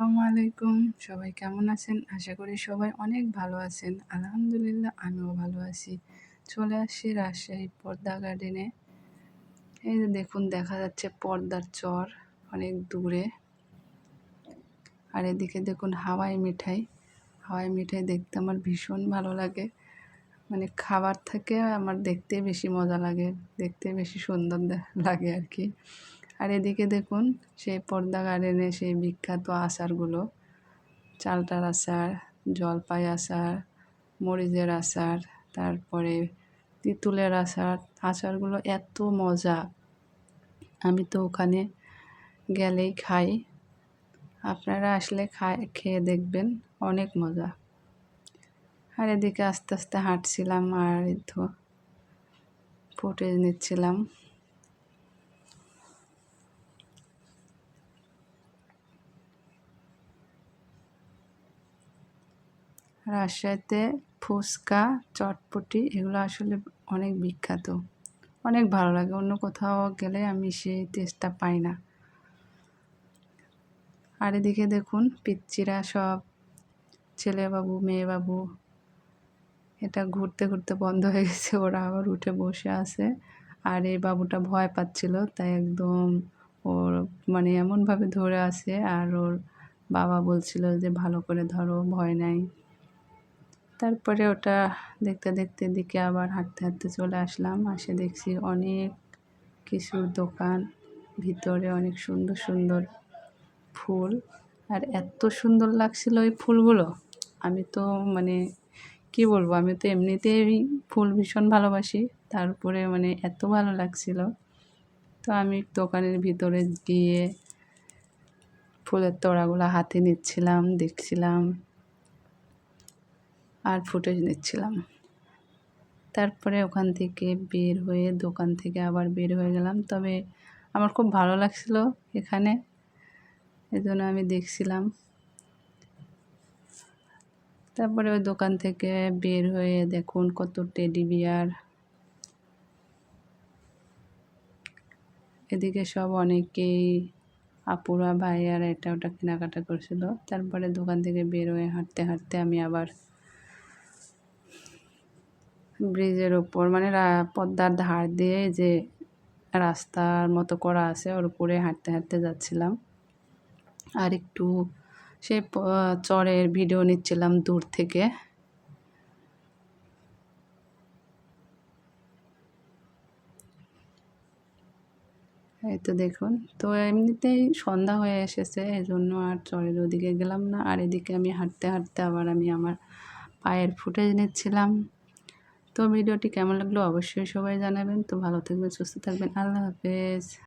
আসসালামু আলাইকুম। সবাই কেমন আছেন? আশা করি সবাই অনেক ভালো আছেন। আলহামদুলিল্লাহ, আমিও ভালো আছি। চলে আসছি রাজশাহী পর্দা গার্ডেনে। এই যে দেখুন, দেখা যাচ্ছে পর্দার চর অনেক দূরে। আর এদিকে দেখুন, হাওয়াই মিঠাই। হাওয়াই মিঠাই দেখতে আমার ভীষণ ভালো লাগে। মানে খাবার থেকে আমার দেখতে বেশি মজা লাগে। দেখতে বেশি সুন্দর লাগে আর কি। আর এদিকে দেখুন, সেই পর্দা গার্ডেনে সেই বিখ্যাত আচারগুলো। চালটার আচার, জলপাই আচার, মরিচের আচার, তারপরে তিতুলের আচার, আচারগুলো এত মজা। আমি তো ওখানে গেলেই খাই। আপনারা আসলে খায়, খেয়ে দেখবেন, অনেক মজা। আর এদিকে আস্তে আস্তে হাঁটছিলাম আর তো ফুটেজ নিচ্ছিলাম। রাজশাহীতে ফুচকা, চটপটি এগুলো আসলে অনেক বিখ্যাত। অনেক ভালো লাগে। অন্য কোথাও গেলে আমি সেই টেস্টটা পাই না। আর এদিকে দেখুন, পিচ্চিরা সব ছেলে বাবু মেয়ে বাবু এটা ঘুরতে ঘুরতে বন্ধ হয়ে গেছে। ওরা আবার উঠে বসে আছে। আর এই বাবুটা ভয় পাচ্ছিল, তাই একদম ওর মানে এমনভাবে ধরে আছে। আর ওর বাবা বলছিল যে, ভালো করে ধরো, ভয় নাই। তারপরে ওটা দেখতে দেখতে দিকে আবার হাঁটতে হাঁটতে চলে আসলাম। আসে দেখছি অনেক কিছুর দোকান, ভিতরে অনেক সুন্দর সুন্দর ফুল। আর এত সুন্দর লাগছিল ওই ফুলগুলো। আমি তো মানে কি বলব, আমি তো এমনিতেই ফুল ভীষণ ভালোবাসি। তারপরে মানে এত ভালো লাগছিল। তো আমি দোকানের ভিতরে গিয়ে ফুলের তোড়াগুলো হাতে নিচ্ছিলাম, দেখছিলাম। আর ফুটেজ নিচ্ছিলাম। তারপরে ওখান থেকে বের হয়ে দোকান থেকে আবার বের হয়ে গেলাম। তবে আমার খুব ভালো লাগছিল এখানে। এই জন্য আমি দেখছিলাম। তারপরে ওই দোকান থেকে বের হয়ে দেখুন কত টেডি বিয়ার এদিকে সব অনেকেই আপুরা, ভাইয়ারা এটা ওটা কেনাকাটা করছিল। তারপরে দোকান থেকে বের হয়ে হাঁটতে হাঁটতে আমি আবার ব্রিজের ওপর মানে পদ্মার ধার দিয়ে যে রাস্তার মতো করা আছে, ওর উপরে হাঁটতে হাঁটতে যাচ্ছিলাম। আর একটু সে চরের ভিডিও নিচ্ছিলাম দূর থেকে। এই তো দেখুন, তো এমনিতেই সন্ধ্যা হয়ে এসেছে এই জন্য আর চরের ওদিকে গেলাম না। আর এদিকে আমি হাঁটতে হাঁটতে আবার আমি আমার পায়ের ফুটেজ নিচ্ছিলাম। তো ভিডিওটি কেমন লাগল অবশ্যই সবাই জানাবেন। তো ভালো থাকবেন সুস্থ থাকবেন। আল্লাহ হাফেজ।